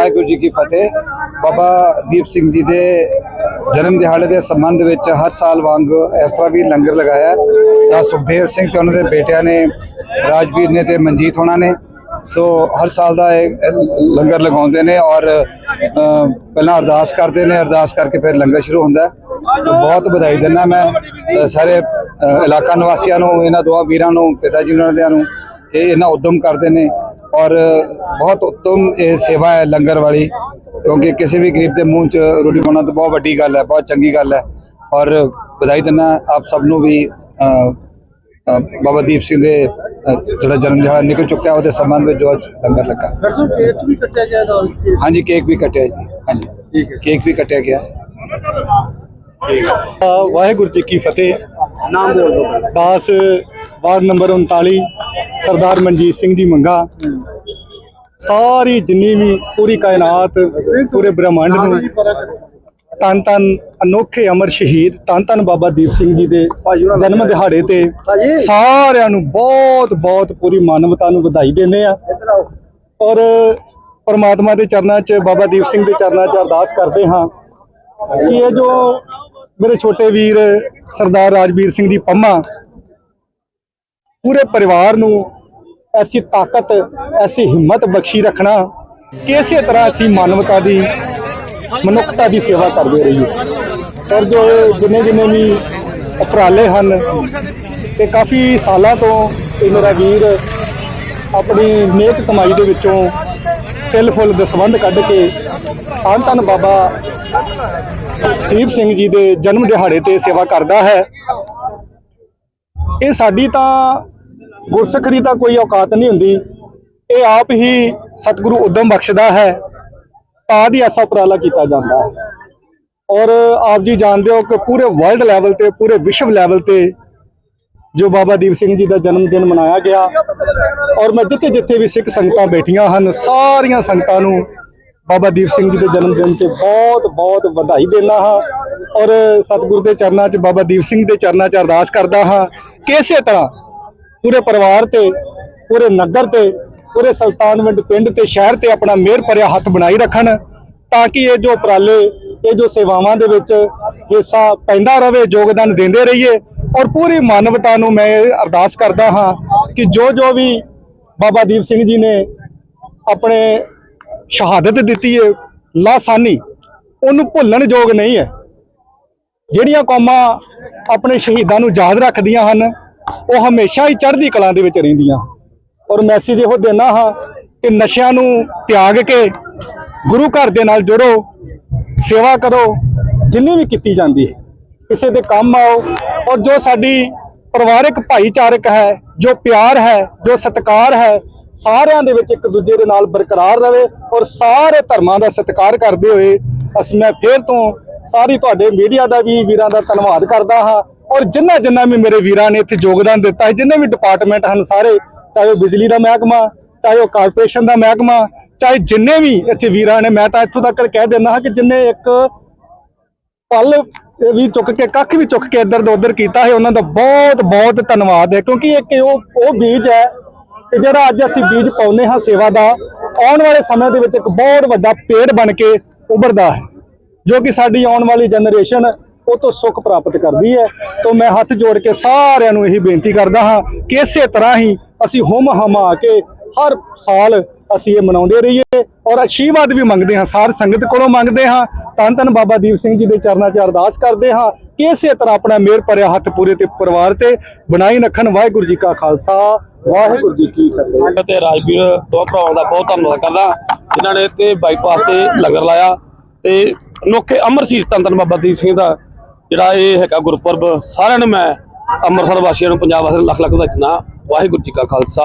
ਵਾਹਿਗੁਰੂ ਜੀ ਕੀ ਫਤਿਹ। ਬਾਬਾ ਦੀਪ ਸਿੰਘ ਜੀ ਦੇ ਜਨਮ ਦਿਹਾੜੇ ਦੇ ਸੰਬੰਧ ਵਿੱਚ ਹਰ ਸਾਲ ਵਾਂਗ ਇਸ ਤਰ੍ਹਾਂ ਵੀ ਲੰਗਰ ਲਗਾਇਆ ਹੈ। ਸਾ ਸੁਖਦੇਵ ਸਿੰਘ ਤੇ ਉਹਨਾਂ ਦੇ ਬੇਟਿਆਂ ਨੇ, ਰਾਜਵੀਰ ਨੇ ਤੇ ਮਨਜੀਤ ਹੋਣਾ ਨੇ। ਸੋ ਹਰ ਸਾਲ ਦਾ ਇਹ ਲੰਗਰ ਲਗਾਉਂਦੇ ਨੇ ਔਰ ਪਹਿਲਾਂ ਅਰਦਾਸ ਕਰਦੇ ਨੇ, ਅਰਦਾਸ ਕਰਕੇ ਫਿਰ ਲੰਗਰ ਸ਼ੁਰੂ ਹੁੰਦਾ ਸੋ ਬਹੁਤ ਵਧਾਈ ਦਿੰਦਾ ਮੈਂ ਸਾਰੇ ਇਲਾਕਾ ਨਿਵਾਸੀਆਂ ਨੂੰ, ਇਹਨਾਂ ਦੋਹਾਂ ਵੀਰਾਂ ਨੂੰ, ਪਿਤਾ ਜੀ ਉਹਨਾਂ ਦਿਆਂ ਨੂੰ, ਇਹ ਇਹਨਾਂ ਉਦਮ ਕਰਦੇ ਨੇ। ਔਰ ਬਹੁਤ ਉੱਤਮ ਇਹ ਸੇਵਾ ਹੈ ਲੰਗਰ ਵਾਲੀ ਕਿਉਂਕਿ ਕਿਸੇ ਵੀ ਗਰੀਬ ਦੇ ਮੂੰਹ 'ਚ ਰੋਟੀ ਪਾਉਣਾ ਤਾਂ ਬਹੁਤ ਵੱਡੀ ਗੱਲ ਹੈ ਬਹੁਤ ਚੰਗੀ ਗੱਲ ਹੈ। ਔਰ ਵਧਾਈ ਦਿੰਦਾ ਆਪ ਸਭ ਨੂੰ ਵੀ ਬਾਬਾ ਦੀਪ ਸਿੰਘ ਦੇ ਜਿਹੜਾ ਜਨਮ ਦਿਹਾੜਾ ਨਿਕਲ ਚੁੱਕਾ ਉਹਦੇ ਸੰਬੰਧ ਵਿੱਚ ਜੋ ਅੱਜ ਲੰਗਰ ਲੱਗਾ। ਦਰਸੋ ਕੇਕ ਵੀ ਕੱਟਿਆ ਗਿਆ ਨਾਲ ਹਾਂਜੀ ਕੇਕ ਵੀ ਕੱਟਿਆ ਜੀ ਹਾਂਜੀ। ਠੀਕ ਹੈ। ਕੇਕ ਵੀ ਕੱਟਿਆ ਗਿਆ। ਵਾਹਿਗੁਰੂ ਜੀ ਕੀ ਫਤਿਹ। ਨਾਮ ਬੋਲ ਦਾਸ ਵਾਰਡ ਨੰਬਰ 39 ਸਰਦਾਰ ਮਨਜੀਤ ਸਿੰਘ ਜੀ ਮੰਗਾ। ਸਾਰੀ ਜਿੰਨੀ ਵੀ ਪੂਰੀ ਕਾਇਨਾਤ ਪੂਰੇ ਬ੍ਰਹਮੰਡ ਨੂੰ ਤਨ ਤਨ ਅਨੋਖੇ ਅਮਰ ਸ਼ਹੀਦ ਤਨ ਤਨ ਬਾਬਾ ਦੀਪ ਸਿੰਘ ਜੀ ਦੇ ਜਨਮ ਦਿਹਾੜੇ ਤੇ ਸਾਰਿਆਂ ਨੂੰ ਬਹੁਤ ਬਹੁਤ ਪੂਰੀ ਮਾਨਵਤਾ ਨੂੰ ਵਧਾਈ ਦਿੰਦੇ ਆ ਔਰ ਪਰਮਾਤਮਾ ਦੇ ਚਰਨਾਂ 'ਚ ਬਾਬਾ ਦੀਪ ਸਿੰਘ ਦੇ ਚਰਨਾਂ 'ਚ ਅਰਦਾਸ ਕਰਦੇ ਹਾਂ ਕਿ ਇਹ ਜੋ ਮੇਰੇ ਛੋਟੇ ਵੀਰ ਸਰਦਾਰ ਰਾਜਵੀਰ ਸਿੰਘ ਦੀ ਪੰਮਾ ਪੂਰੇ ਪਰਿਵਾਰ ਨੂੰ ਐਸੀ ਤਾਕਤ, ਐਸੀ ਹਿੰਮਤ ਬਖਸ਼ੀ ਰੱਖਣਾ ਕਿ ਇਸੇ ਤਰ੍ਹਾਂ ਅਸੀਂ ਮਾਨਵਤਾ ਦੀ, ਮਨੁੱਖਤਾ ਦੀ ਸੇਵਾ ਕਰਦੇ ਰਹੀਏ। ਪਰ ਜੋ ਜਿੰਨੇ ਜਿੰਨੇ ਵੀ ਉਪਰਾਲੇ ਹਨ, ਤੇ ਕਾਫੀ ਸਾਲਾਂ ਤੋਂ ਇਹ ਮੇਰਾ ਵੀਰ ਆਪਣੀ ਨੇਕ ਕਮਾਈ ਦੇ ਵਿੱਚੋਂ ਤਿਲ ਫੁੱਲ ਦਸਵੰਧ ਕੱਢ ਕੇ ਆਨ ਧੰਨ ਬਾਬਾ ਦੀਪ ਸਿੰਘ ਜੀ ਦੇ ਜਨਮ ਦਿਹਾੜੇ ਤੇ ਸੇਵਾ ਕਰਦਾ ਹੈ। ਇਹ ਸਾਡੀ ਤਾਂ ਗੁਰਸਿੱਖ ਦੀ ਤਾਂ ਕੋਈ ਔਕਾਤ ਨਹੀਂ ਹੁੰਦੀ। ਇਹ ਆਪ ਹੀ ਸਤਿਗੁਰੂ ਉਦਮ ਬਖਸ਼ਦਾ ਹੈ, ਤਾਂ ਦੀ ਐਸਾ ਉਪਰਾਲਾ ਕੀਤਾ ਜਾਂਦਾ ਹੈ। ਔਰ ਆਪ ਜੀ ਜਾਣਦੇ ਹੋ ਕਿ ਪੂਰੇ ਵਰਲਡ ਲੈਵਲ ਤੇ, ਪੂਰੇ ਵਿਸ਼ਵ ਲੈਵਲ ਤੇ ਜੋ ਬਾਬਾ ਦੀਪ ਸਿੰਘ ਜੀ ਦਾ ਜਨਮ ਦਿਨ ਮਨਾਇਆ ਗਿਆ। ਔਰ ਮੈਂ ਜਿੱਥੇ ਜਿੱਥੇ ਵੀ ਸਿੱਖ ਸੰਗਤਾਂ ਬੈਠੀਆਂ ਹਨ, ਸਾਰੀਆਂ ਸੰਗਤਾਂ ਨੂੰ ਬਾਬਾ ਦੀਪ ਸਿੰਘ ਜੀ ਦੇ ਜਨਮ ਦਿਨ ਤੇ ਬਹੁਤ ਬਹੁਤ ਵਧਾਈ ਦਿੰਦਾ ਹਾਂ। ਔਰ ਸਤਿਗੁਰੂ ਦੇ ਚਰਨਾਂ 'ਚ ਬਾਬਾ ਦੀਪ ਸਿੰਘ ਦੇ ਚਰਨਾਂ 'ਚ ਅਰਦਾਸ ਕਰਦਾ ਹਾਂ ਕਿ ਇਸੇ ਤਰ੍ਹਾਂ ਪੂਰੇ ਪਰਿਵਾਰ ਤੇ, ਪੂਰੇ ਨਗਰ ਤੇ, ਪੂਰੇ ਸੁਲਤਾਨਵਿੰਡ ਪਿੰਡ ਤੇ, ਸ਼ਹਿਰ ਤੇ ਆਪਣਾ ਮਿਹਰ ਭਰਿਆ ਹੱਥ ਬਣਾਈ ਰੱਖਣ ਤਾਂ ਕਿ ਇਹ ਜੋ ਉਪਰਾਲੇ, ਇਹ ਜੋ ਸੇਵਾਵਾਂ ਦੇ ਵਿੱਚ ਹਿੱਸਾ ਪੈਂਦਾ ਰਹੇ ਯੋਗਦਾਨ ਦਿੰਦੇ ਰਹੀਏ ਔਰ ਪੂਰੀ ਮਾਨਵਤਾ ਨੂੰ ਮੈਂ ਇਹ ਅਰਦਾਸ ਕਰਦਾ ਹਾਂ ਕਿ ਜੋ ਜੋ ਵੀ ਬਾਬਾ ਦੀਪ ਸਿੰਘ ਜੀ ਨੇ ਆਪਣੇ ਸ਼ਹਾਦਤ ਦਿੱਤੀ ਹੈ, ਲਾਸਾਨੀ, ਉਹਨੂੰ ਭੁੱਲਣ ਯੋਗ ਨਹੀਂ ਹੈ। ਜਿਹੜੀਆਂ ਕੌਮਾਂ ਆਪਣੇ ਸ਼ਹੀਦਾਂ ਨੂੰ ਯਾਦ ਰੱਖਦੀਆਂ ਹਨ, ਉਹ ਹਮੇਸ਼ਾ ਹੀ ਚੜ੍ਹਦੀ ਕਲਾ ਦੇ ਵਿੱਚ ਰਹਿੰਦੀਆਂ। ਔਰ ਮੈਸੇਜ ਇਹੋ ਦੇਣਾ ਹਾਂ ਕਿ ਨਸ਼ਿਆਂ ਨੂੰ ਤਿਆਗ ਕੇ ਗੁਰੂ ਘਰ ਦੇ ਨਾਲ ਜੁੜੋ, ਸੇਵਾ ਕਰੋ, ਜਿੰਨੀ ਵੀ ਕੀਤੀ ਜਾਂਦੀ ਹੈ। ਕਿਸੇ ਦੇ ਕੰਮ ਆਓ ਔਰ ਜੋ ਸਾਡੀ ਪਰਿਵਾਰਕ ਭਾਈਚਾਰਕ ਹੈ, ਜੋ ਪਿਆਰ ਹੈ, ਜੋ ਸਤਿਕਾਰ ਹੈ, ਸਾਰਿਆਂ ਦੇ ਵਿੱਚ ਇੱਕ ਦੂਜੇ ਦੇ ਨਾਲ ਬਰਕਰਾਰ ਰਹੇ ਔਰ ਸਾਰੇ ਧਰਮਾਂ ਦਾ ਸਤਿਕਾਰ ਕਰਦੇ ਹੋਏ ਅਸੀਂ ਮੈਂ ਫੇਰ ਤੋਂ ਸਾਰੀ ਤੁਹਾਡੇ ਮੀਡੀਆ ਦਾ ਵੀ ਵੀਰਾਂ ਦਾ ਧੰਨਵਾਦ ਕਰਦਾ ਹਾਂ। ਔਰ ਜਿੰਨਾ ਜਿੰਨਾ ਵੀ ਮੇਰੇ ਵੀਰਾਂ ਨੇ ਇੱਥੇ ਯੋਗਦਾਨ ਦਿੱਤਾ ਹੈ, ਜਿੰਨੇ ਵੀ ਡਿਪਾਰਟਮੈਂਟ ਹਨ ਸਾਰੇ, ਚਾਹੇ ਉਹ ਬਿਜਲੀ ਦਾ ਮਹਿਕਮਾ, ਚਾਹੇ ਉਹ ਕਾਰਪੋਰੇਸ਼ਨ ਦਾ ਮਹਿਕਮਾ, ਚਾਹੇ ਜਿੰਨੇ ਵੀ ਇੱਥੇ ਵੀਰਾਂ ਨੇ, ਮੈਂ ਤਾਂ ਇੱਥੋਂ ਤੱਕ ਕਹਿ ਦਿੰਦਾ ਹਾਂ ਕਿ ਜਿੰਨੇ ਇੱਕ ਪਲ ਵੀ ਚੁੱਕ ਕੇ, ਕੱਖ ਵੀ ਚੁੱਕ ਕੇ ਇੱਧਰ ਤੋਂ ਉੱਧਰ ਕੀਤਾ ਹੈ, ਉਹਨਾਂ ਦਾ ਬਹੁਤ ਬਹੁਤ ਧੰਨਵਾਦ ਹੈ। ਕਿਉਂਕਿ ਇੱਕ ਉਹ ਉਹ ਬੀਜ ਹੈ ਕਿ ਜਿਹੜਾ ਅੱਜ ਅਸੀਂ ਬੀਜ ਪਾਉਨੇ ਹਾਂ ਸੇਵਾ ਦਾ, ਆਉਣ ਵਾਲੇ ਸਮੇਂ ਦੇ ਵਿੱਚ ਇੱਕ ਬਹੁਤ ਵੱਡਾ ਪੇੜ ਬਣ ਕੇ ਉੱਭਰਦਾ ਹੈ। ਜੋ ਕਿ ਸਾਡੀ ਆਉਣ ਵਾਲੀ ਜਨਰੇਸ਼ਨ ਉਹ ਤੋਂ ਸੁੱਖ ਪ੍ਰਾਪਤ ਕਰਦੀ ਹੈ। ਤੋਂ ਮੈਂ ਹੱਥ ਜੋੜ ਕੇ ਸਾਰਿਆਂ ਨੂੰ ਇਹੀ ਬੇਨਤੀ ਕਰਦਾ ਹਾਂ ਕਿ ਇਸੇ ਤਰ੍ਹਾਂ ਹੀ ਅਸੀਂ ਹਮ ਹਮਾ ਕੇ ਹਰ ਸਾਲ ਅਸੀਂ ਇਹ ਮਨਾਉਂਦੇ ਰਹੀਏ ਔਰ ਆਸ਼ੀਰਵਾਦ ਵੀ ਮੰਗਦੇ ਹਾਂ। ਸਾਰ ਸੰਗਤ ਕੋਲੋਂ ਮੰਗਦੇ ਹਾਂ। ਧੰਨ ਧੰਨ ਬਾਬਾ ਦੀਪ ਸਿੰਘ ਜੀ ਦੇ ਚਰਨਾਂ 'ਚ ਅਰਦਾਸ ਕਰਦੇ ਹਾਂ ਕਿ ਇਸੇ ਤਰ੍ਹਾਂ ਆਪਣਾ ਮਿਹਰ ਭਰਿਆ ਹੱਥ ਪੂਰੇ ਤੇ ਪਰਿਵਾਰ ਤੇ ਬਣਾਈ ਰੱਖਣ। ਵਾਹਿਗੁਰੂ ਜੀ ਕਾ ਖਾਲਸਾ, ਵਾਹਿਗੁਰੂ ਜੀ ਕੀ ਫਤਿਹ। ਤੇ ਰਾਜਵੀਰ, ਦੋ ਭਰਾਵਾਂ ਦਾ ਬਹੁਤ ਧੰਨਵਾਦ ਕਰਦਾ। ਜਿਨ੍ਹਾਂ ਨੇ ਤੇ ਬਾਈਪਾਸ ਤੇ ਲੰਗਰ ਲਾਇਆ। ਤੇ ਅਨੋਖੇ ਅਮਰ ਸ਼ਹੀਦ ਬਾਬਾ ਦੀਪ ਸਿੰਘ ਦਾ, ਜਿਹੜਾ ਇਹ ਹੈਗਾ ਗੁਰਪੁਰਬ, ਸਾਰਿਆਂ ਨੂੰ ਮੈਂ ਅੰਮ੍ਰਿਤਸਰ ਵਾਸੀਆਂ ਨੂੰ, ਪੰਜਾਬ ਵਾਸੀਆਂ ਨੂੰ ਲੱਖ ਲੱਖ ਵਧਾਈ ਦਿੰਦਾ। ਵਾਹਿਗੁਰੂ ਜੀ ਕਾ ਖਾਲਸਾ